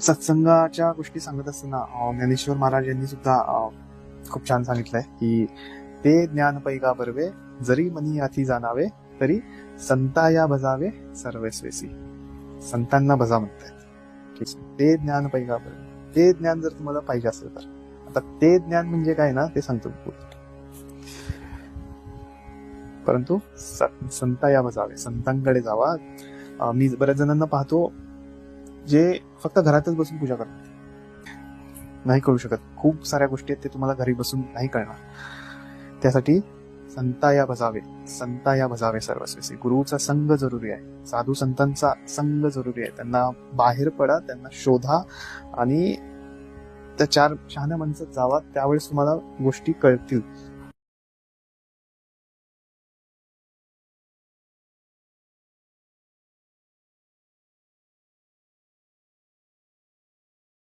सत्संगाच्या गोष्टी सांगत असताना ज्ञानेश्वर महाराज यांनी सुद्धा खूप छान सांगितलंय की ते ज्ञान पैगा बरवे जरी मनी याथी जाणावे तरी संताया बजावे सर्वेस्वेसी संतांना बजा म्हणतायत. ते ज्ञान पैगा बरवे. ते ज्ञान जर तुम्हाला पाहिजे असेल तर. आता ते ज्ञान म्हणजे काय ना ते सांगतो परंतु स- संताया बजावे संतांकडे जावा. मी बऱ्याच जणांना पाहतो जे फक्त घरातच बसून पूजा करतात. नाही कळू शकत. खूप साऱ्या गोष्टी आहेत ते तुम्हाला घरी बसून नाही कळणार. त्यासाठी संताया बजावे संताया बजावे सर्वस्वी. गुरुचा संघ जरुरी आहे. साधू संतांचा संघ जरुरी आहे. त्यांना बाहेर पडा त्यांना शोधा आणि त्या चार शहाण्या माणसात जावा त्यावेळेस तुम्हाला गोष्टी कळतील.